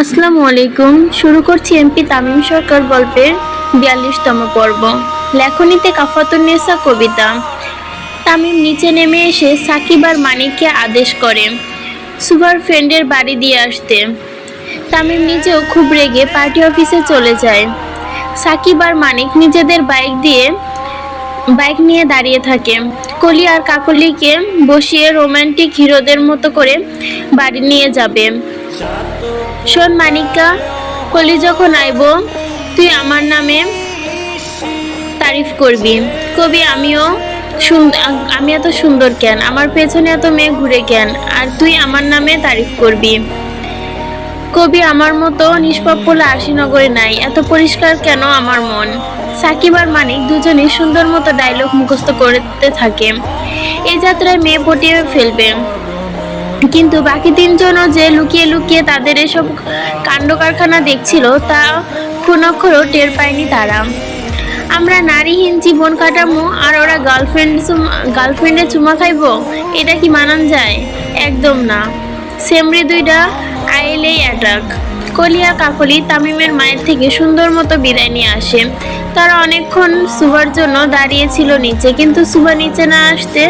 আসসালামু আলাইকুম। শুরু করছি এমপি তামিম সরকার গল্পের বিয়াল্লিশতম পর্ব। লেখনীতে কাফাতুন্নেসা কবিতা। তামিম নিচে নেমে এসে সাকিব আর মানিককে আদেশ করে সুপার ফ্রেন্ডের বাড়ি দিয়ে আসতে। তামিম নিজেও খুব রেগে পার্টি অফিসে চলে যায়। সাকিব আর মানিক নিজেদের বাইক দিয়ে, বাইক নিয়ে দাঁড়িয়ে থাকে। কলি আর কাকলিকে বসিয়ে রোমান্টিক হিরোদের মতো করে বাড়ি নিয়ে যাবে। শোন মানিকা, কলি যখন আইব, তুই আমার নামে তারিফ করবি। কবি, আমিও আমি এত সুন্দর কেন? আমার পেছনে এত মেয়ে ঘুরে কেন? আর তুই আমার নামে তারিফ করবি। কবি, আমার মতো নিষ্পাপ্পলা আশিনগরে নাই। এত পরিষ্কার কেন আমার মন? সাকিব আর মানিক দুজনেই সুন্দর মতো ডায়লগ মুখস্থ করতে থাকে। এই যাত্রায় মেয়ে পটিয়ে ফেলবে। কিন্তু বাকি তিনজনও যে লুকিয়ে লুকিয়ে তাদের এসব কাণ্ড কারখানা দেখছিল, তা কোন অক্ষরও টের পায়নি তারা। আমরা নারীহীন জীবন কাটামো, আর ওরা গার্লফ্রেন্ড গার্লফ্রেন্ডে চুমা খাইবো? এটা কি মানান যায়? একদম না। সেমরি দুইটা আইলেই অ্যাটাক। কলিয়া কাকলি তামিমের মায়ের থেকে সুন্দর মতো বিদায় নিয়ে আসে। তারা অনেকক্ষণ সুবার জন্য দাঁড়িয়েছিল নিচে, কিন্তু সুবা নিচে না আসতে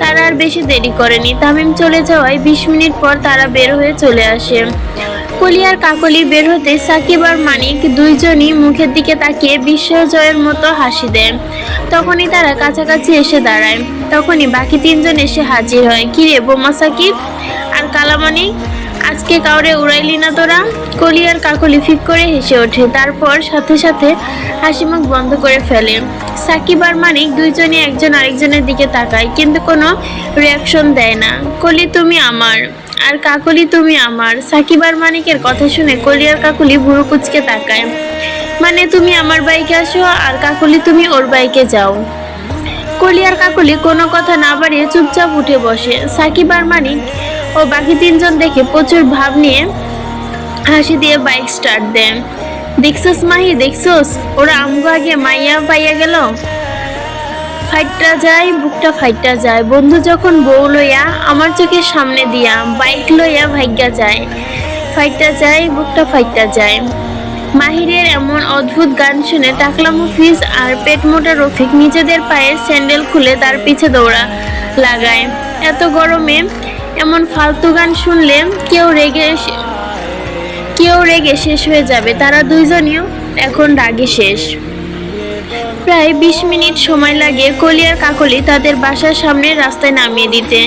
তারা আর বেশি দেরি করেনি। তামিম চলে যাওয়ায় বিশ মিনিট পর তারা বের হয়ে চলে আসে। কলিয়ার কাকলি বের হতে সাকিব আর মানিক দুইজনই মুখের দিকে তাকিয়ে বিশ্বজয়ের মতো হাসি দেয়। তখনই তারা কাছাকাছি এসে দাঁড়ায়। তখনই বাকি তিনজন এসে হাজির হয়। কিরে বোমা সাকিব? আর কালামানিক আজকে কাউরে উড়াইলি না তোরা? কলি আর কাকলি ফিক করে হেসে ওঠে। তারপর সাথে সাথে হাসি মুখ বন্ধ করে ফেলে। সাকিব আর মানিক দুইজনই একজন আরেকজনের দিকে তাকায়, কিন্তু কোনো রিয়াকশন দেয় না। কলি, তুমি আমার। আর কাকলি, তুমি আমার। সাকিব আর মানিকের কথা শুনে কলি আর কাকলি ভুরু কুচকে তাকায়। মানে তুমি আমার বাইকে আসো আর কাকলি, তুমি ওর বাইকে যাও। কলি আর কাকলি কোনো কথা না বাড়িয়ে চুপচাপ উঠে বসে। সাকিব আর মানিক ও বাকি তিনজন দেখে প্রচুর ভাব নিয়ে হাসি দিয়ে বাইক স্টার্ট দেন দেখছস মাহি, দেখছস? ওরা আমগো আগে মাইয়া পাইয়া গেল? ফাইটটা যায়, বুকটা ফাইটটা যায়। বন্ধু যখন বউ লইয়া আমার চোখের সামনে দিয়া বাইক লইয়া ভাগ্যা যায়, ফাইটটা যায়, বুকটা ফাইটটা যায়। মাহিরের এমন অদ্ভুত গান শুনে টাকলা মুফিজ আর পেট মোটা রফিক নিজেদের পায়ের স্যান্ডেল খুলে তার পিছে দৌড়া লাগায়। এত গরমে এমন ফালতু গান শুনলে কেউ রেগে কেউ রেগে শেষ হয়ে যাবে। তারা দুইজনেও এখন রাগে শেষ। প্রায় বিশ মিনিট সময় লাগে কলিয়ার কাকলি তাদের বাসার সামনে রাস্তায় নামিয়ে দিতে।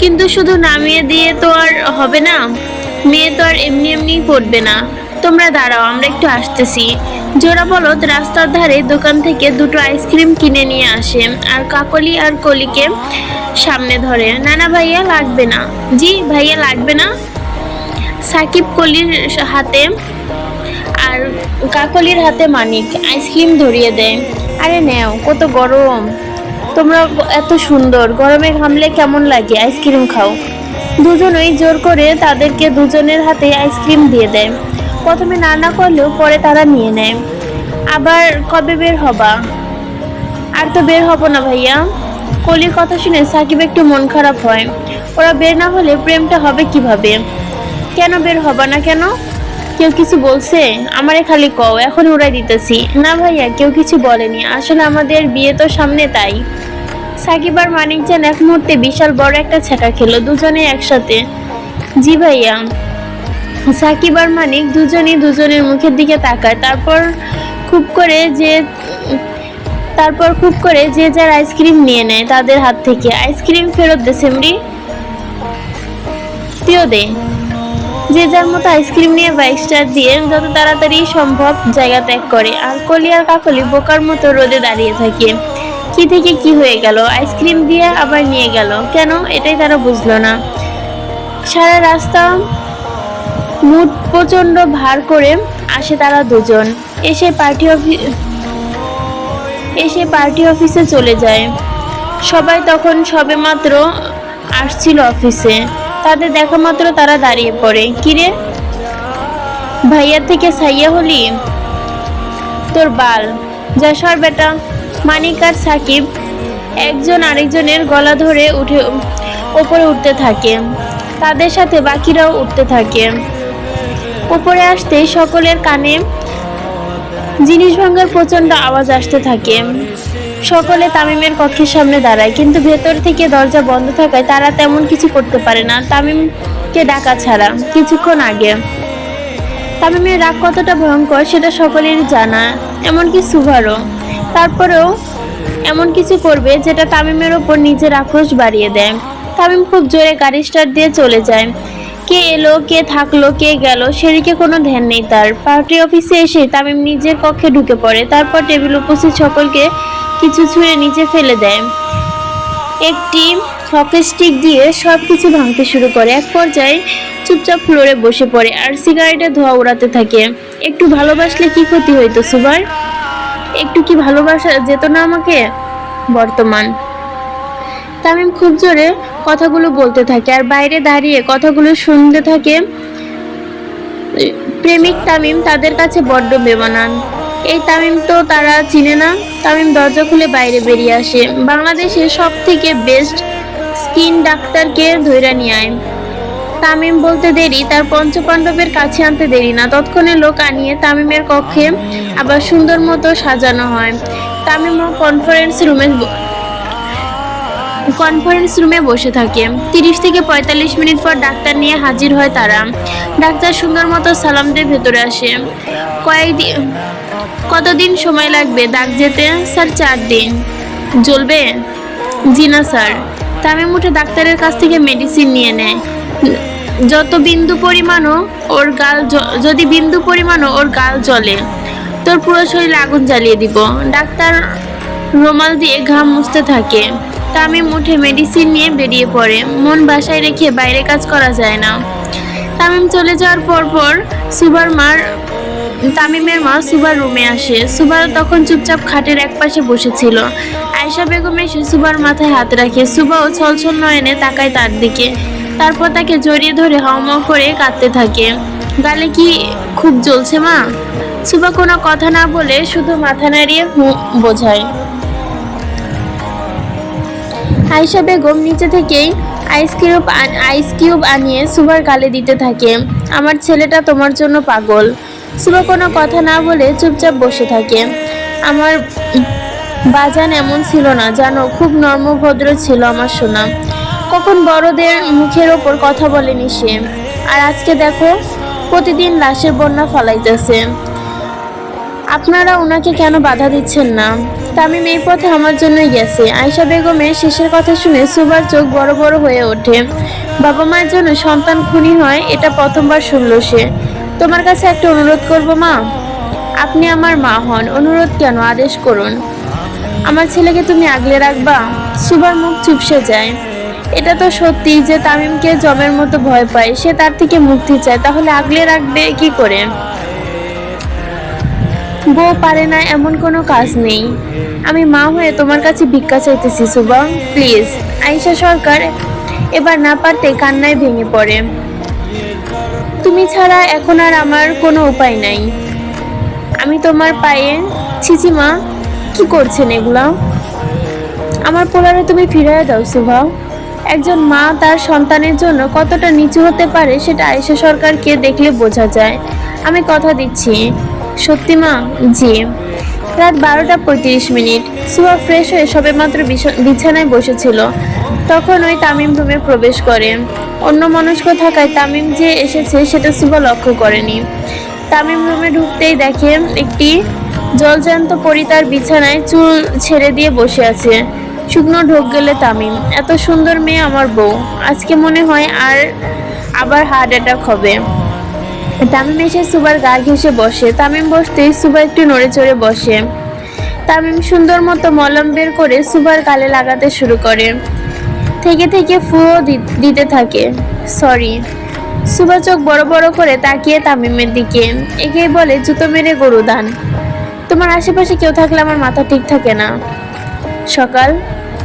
কিন্তু শুধু নামিয়ে দিয়ে তো আর হবে না। মেয়ে তো আর এমনি এমনি পড়বে না। তোমরা দাঁড়াও, আমরা একটু আসতেছি। জোড়া বলদ রাস্তার ধারে দোকান থেকে দুটো আইসক্রিম কিনে নিয়ে আসে আর কাকলি আর কলিকে সামনে ধরে। নানা ভাইয়া, লাগবে না। জি, ভাইয়া, লাগবে না? সাকিব কলির হাতে আর কাকলির হাতে মানিক, আইসক্রিম ধরিয়ে দেয়। আরে নেও, কত গরম। তোমরা এত সুন্দর। গরমে ঘামলে কেমন লাগে? আইসক্রিম খাও। দুজনেই জোর করে তাদেরকে দুজনের হাতে আইসক্রিম দিয়ে দেয়। প্রথমে না না করলেও পরে তারা নিয়ে নেয়। আবার কবে বের হবা? আর তো বের হব না ভাইয়া। কলির কথা শুনে সাকিব একটু মন খারাপ হয়। ওরা বের না হলে প্রেমটা হবে কীভাবে? কেন বের হবা না কেন? কেউ কিছু বলছে? আমারে খালি কও, এখন উড়াই দিতেছি। না ভাইয়া, কেউ কিছু বলেনি। আসলে আমাদের বিয়ে তো সামনে তাই। সাকিব আর মানিক যেন এক মুহূর্তে বিশাল বড় একটা ছেঁকা খেলো দুজনে একসাথে। জি ভাইয়া। সাকিব আর মানিক দুজনেই দুজনের মুখের দিকে তাকায়। তারপর খুব করে যে, তারপর খুব করে যে যার আইসক্রিম নিয়ে নেয় তাদের হাত থেকে। আইসক্রিম ফেরত দে সেমরি তুইও দে। যে যার মতো আইসক্রিম নিয়ে বাইক স্টার্ট দিয়ে যত তাড়াতাড়ি সম্ভব জায়গা ত্যাগ করে। আর কলি আর কাকলি বোকার মতো রোদে দাঁড়িয়ে থাকে। কি থেকে কি হয়ে গেল? আইসক্রিম দিয়ে আবার নিয়ে গেল। কেন? এটাই তারা বুঝলো না। সারা রাস্তা মুড প্রচণ্ড ভার করে আসে তারা দুজন। এসে পার্টি অফিস এসে পার্টি অফিসে চলে যায়। সবাই তখন সবেমাত্র আসছিল অফিসে তাদের দেখা মাত্র তারা দাঁড়িয়ে পড়ে। কিরে? ভাইয়ার থেকে সাইয়া হলি? তোর বাল। যা সর বেটা মানিক আর সাকিব একজন আরেকজনের গলা ধরে উঠে ওপরে উঠতে থাকে। তাদের সাথে বাকিরাও উঠতে থাকে। উপরে আসতেই সকলের কানে জিনিস ভাঙার প্রচণ্ড আওয়াজ আসতে থাকে। সকলে তামিমের কক্ষের সামনে দাঁড়ায়, কিন্তু ভেতর থেকে দরজা বন্ধ থাকায় তারা তেমন কিছু করতে পারে না। তামিমকে ডাকা ছাড়া কিছুক্ষণ আগে। তামিমের রাগ কতটা ভয়ঙ্কর সেটা সকলেরই জানা, এমনকি সুভারও তারপরেও এমন কিছু করবে যেটা তামিমের ওপর নিজের আক্রোশ বাড়িয়ে দেয়। তামিম খুব জোরে গাড়ি স্টার্ট দিয়ে চলে যায়। কে এলো, কে থাকল, কে গেল, সেদিকে কোনো ধ্যান নেই তার। পার্টি অফিসে এসে তামিম নিজের কক্ষে ঢুকে পড়ে। তারপর টেবিল উপস্থিত সকলকে কিছু ছুঁড়ে নিচে ফেলে দেয়। একটি হকি স্টিক দিয়ে সব কিছু ভাঙতে শুরু করে। এক পর্যায়ে চুপচাপ ফ্লোরে বসে পড়ে আর সিগারেটের ধোঁয়া উড়াতে থাকে। একটু ভালোবাসলে কি ক্ষতি হইতো, সুবার? একটু কি ভালোবাসা যেত না আমাকে? বর্তমান তামিম খুব জোরে কথাগুলো বলতে থাকে আর বাইরে দাঁড়িয়ে কথাগুলো শুনতে থাকে। প্রেমিক তামিম তাদের কাছে বড্ড বেমানান। এই তামিম তো তারা চিনে না। তামিম দরজা খুলে বাইরে বেরিয়ে আসে। বাংলাদেশে সব থেকে বেস্ট স্কিন ডাক্তারকে ধৈরা নিয়ে আয়। তামিম বলতে দেরি, তার পঞ্চপাণ্ডবের কাছে আনতে দেরি না। তৎক্ষণে লোক আনিয়ে তামিমের কক্ষে আবার সুন্দর মতো সাজানো হয়। তামিমও কনফারেন্স রুমে কনফারেন্স রুমে বসে থাকে। তিরিশ থেকে পঁয়তাল্লিশ মিনিট পর ডাক্তার নিয়ে হাজির হয় তারা। ডাক্তার সুন্দর মতো সালাম দিয়ে ভেতরে আসে। কয়েকদিন, কতদিন সময় লাগবে দাগ যেতে? স্যার, চার দিন। জ্বলবে? জি না, স্যার। তামিম উঠে ডাক্তারের কাছ থেকে মেডিসিন নিয়ে নেয়। যত বিন্দু পরিমাণও ওর গাল যদি বিন্দু পরিমাণও ওর গাল জ্বলে, তোর পুরো শরীরে আগুন জ্বালিয়ে দিব। ডাক্তার রুমাল দিয়ে ঘাম মুছতে থাকে। তামিম উঠে মেডিসিন নিয়ে বেরিয়ে পড়ে। মন বাসায় রেখে বাইরে কাজ করা যায় না। তামিম চলে যাওয়ার পর পর সুবার মার, তামিমের মা সুবার রুমে আসে। সুবার তখন চুপচাপ খাটের একপাশে বসেছিল। আয়শা বেগম এসে সুবার মাথায় হাত রাখে। সুবাও ছলছল নয়নে তাকায় তার দিকে। তারপর তাকে জড়িয়ে ধরে হাওমাও করে কাঁদতে থাকে। গালে কি খুব জ্বলছে মা? সুবা কোনো কথা না বলে শুধু মাথা নাড়িয়ে বোঝায়। আয়শা বেগম নিচে থেকেই আইস কিউব আইস কিউব আনিয়ে সুভার গালে দিতে থাকে। আমার ছেলেটা তোমার জন্য পাগল। সুবা কোনো কথা না বলে চুপচাপ বসে থাকে। আমার বাজান এমন ছিল না, জানো, খুব নর্মভদ্র ছিল আমার সোনা। কখন বড়দের মুখের ওপর কথা বলেনি সে। আর আজকে দেখো, প্রতিদিন লাশের বন্যা ফলাইতেছে। আপনারা ওনাকে কেন বাধা দিচ্ছেন না? তামিম এই পথে আমার জন্যই গেছে। আয়শা বেগমের শেষের কথা শুনে সুবার চোখ বড় বড় হয়ে ওঠে। বাবা মায়ের জন্য সন্তান খুনি হয়, এটা প্রথমবার শুনল সে। তোমার কাছে একটা অনুরোধ করব, মা? আপনি আমার মা হন, অনুরোধ কেন? আদেশ করুন। আমার ছেলেকে তুমি আগলে রাখবা? সুবার মুখ চুপসে যায়। এটা তো সত্যি যে তামিমকে জমের মতো ভয় পায়। সে তার থেকে মুক্তি চায়। তাহলে আগলে রাখবে কি করে? বউ পারে না, এমন কোনো কাজ নেই। আমি মা হয়ে তোমার কাছে ভিক্ষা চাইতেছি, সুবা, প্লিজ। আইসা সরকার এবার না পারতে কান্নায় ভেঙে পড়ে। তুমি ছাড়া এখন আর আমার কোনো উপায় নাই। আমি তোমার পায়ে ছিচি মা, কি করছেন এগুলা? আমার পোলারে তুমি ফিরিয়ে দাও সুভা একজন মা তার সন্তানের জন্য কতটা নিচু হতে পারে, সেটা আয়েশা সরকারকে দেখলে বোঝা যায়। আমি কথা দিচ্ছি। সত্যি মা? জি। রাত বারোটা পঁয়ত্রিশ মিনিট। সুভা ফ্রেশ হয়ে সবেমাত্র বিছ- বিছানায় বসেছিল। তখন ওই তামিম রুমে প্রবেশ করে। অন্য মনস্ক থাকায় তামিম যে এসেছে সেটা সুভা লক্ষ্য করেনি। তামিম রুমে ঢুকতেই দেখে একটি জলজান্ত পরি তার বিছানায় চুল ছেড়ে দিয়ে বসে আছে। শুকনো ঢোক গেলে তামিম, এত সুন্দর মেয়ে আমার বউ। আজকে মনে হয় আর আবার হার্ট অ্যাটাক হবে। তামিম এসে সুবার গা ঘেসে বসে। তামিম বসতেই সুবা একটু নড়ে চড়ে বসে। তামিম সুন্দর মতো মলম বের করে সুবার গালে লাগাতে শুরু করে। থেকে থেকে ফুও দিতে থাকে। সরি সুবা চোখ বড় বড় করে তাকিয়ে তামিমের দিকে। একেই বলে, জুতো মেরে গরু দান। তোমার আশেপাশে কেউ থাকলে আমার মাথা ঠিক থাকে না। সকাল।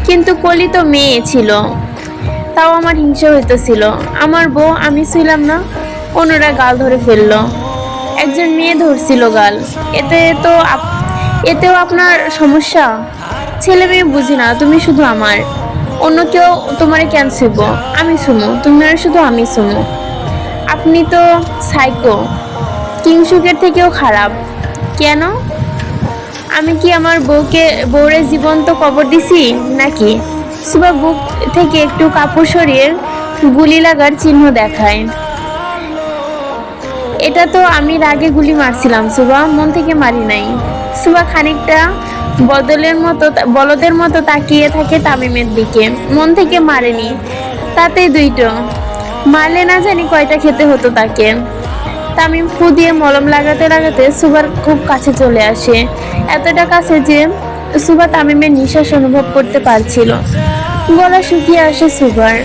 কিন্তু কলি তো মেয়ে ছিল। তাও আমার হিংসা হইতেছিল। আমার বউ, আমি ছিলাম না। অন্যরা গাল ধরে ফেলল। একজন মেয়ে ধরছিল গাল। এতে তো এতেও আপনার সমস্যা? ছেলে মেয়ে বুঝি না, তুমি শুধু আমার। অন্য কেউ তোমারে কেন ছিব আমি সুমু তুমি আর শুধু আমি সুমু আপনি তো সাইকো কিংসুকের থেকেও খারাপ। কেন? আমি কি আমার বউকে, বউরে জীবন্ত কবর দিছি? নাকি? সুবা বুক থেকে একটু কাপড় সরিয়ে গুলি লাগার চিহ্ন দেখায়। এটা তো আমি রাগে গুলি মারছিলাম সুবা মন থেকে মারি নাই। সুবা খানিকটা বদলের মতো বলদের মতো তাকিয়ে থাকে তামিমের দিকে। মন থেকে মারেনি। তাতেই দুইটো। মারলে না জানি কয়টা খেতে হতো তাকে। তামিম ফু দিয়ে মলম লাগাতে লাগাতে সুবার খুব কাছে চলে আসে। এতটা কাছে যে সুবা তামিমের নিঃশ্বাস অনুভব করতে পারছিল। গলা শুকিয়ে আসে সুবার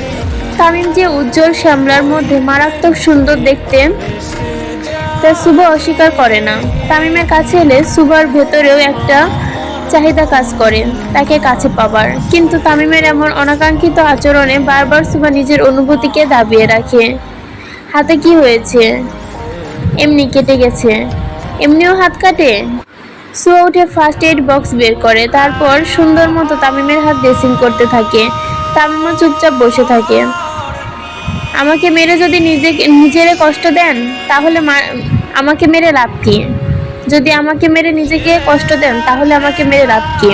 তামিম যে উজ্জ্বল শ্যামলার মধ্যে মারাত্মক সুন্দর দেখতে তা সুবা অস্বীকার করে না। তামিমের কাছে এলে সুবার ভেতরেও একটা চাহিদা কাজ করে, তাকে কাছে পাবার কিন্তু তামিমের এমন অনাকাঙ্ক্ষিত আচরণে বারবার সুবা নিজের অনুভূতিকে দাবিয়ে রাখে। হাতে কি হয়েছে? এমনি কেটে গেছে। এমনিও হাত কাটে? সুয়া উঠে ফার্স্ট এইড বক্স বের করে, তারপর সুন্দর মতো তামিমের হাত ড্রেসিং করতে থাকে। তামিমও চুপচাপ বসে থাকে। আমাকে মেরে যদি নিজে নিজেরে কষ্ট দেন, তাহলে আমাকে মেরে লাভ কি? যদি আমাকে মেরে নিজেকে কষ্ট দেন, তাহলে আমাকে মেরে লাভ কি?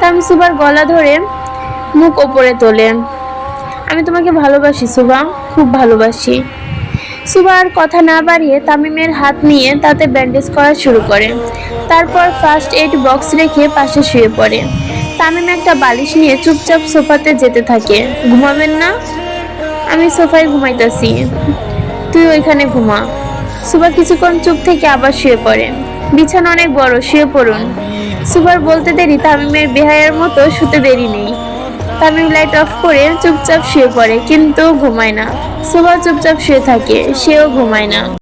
তামিম সুবার গলা ধরে মুখ ওপরে তোলে। আমি তোমাকে ভালোবাসি সুবা খুব ভালোবাসি। সুবা আর কথা না বাড়িয়ে তামিমের হাত নিয়ে তাতে ব্যান্ডেজ করা শুরু করে। তারপর ফার্স্ট এইড বক্স রেখে পাশে শুয়ে পড়ে। তামিম একটা বালিশ নিয়ে চুপচাপ সোফাতে যেতে থাকে। ঘুমাবেন না? আমি সোফায় ঘুমাইতেছি। তুই ওইখানে ঘুমা। সুবা কিছুক্ষণ চুপ থেকে আবার শুয়ে পড়ে। বিছানা অনেক বড়, শুয়ে পড়ুন। সুবার বলতে দেরি, তামিমের বেহায়ের মতো শুতে দেরি নেই। তামিম লাইট অফ করে চুপচাপ শুয়ে পড়ে, কিন্তু ঘুমায় না। সুবা চুপচাপ শুয়ে থাকে, সেও ঘুমায় না।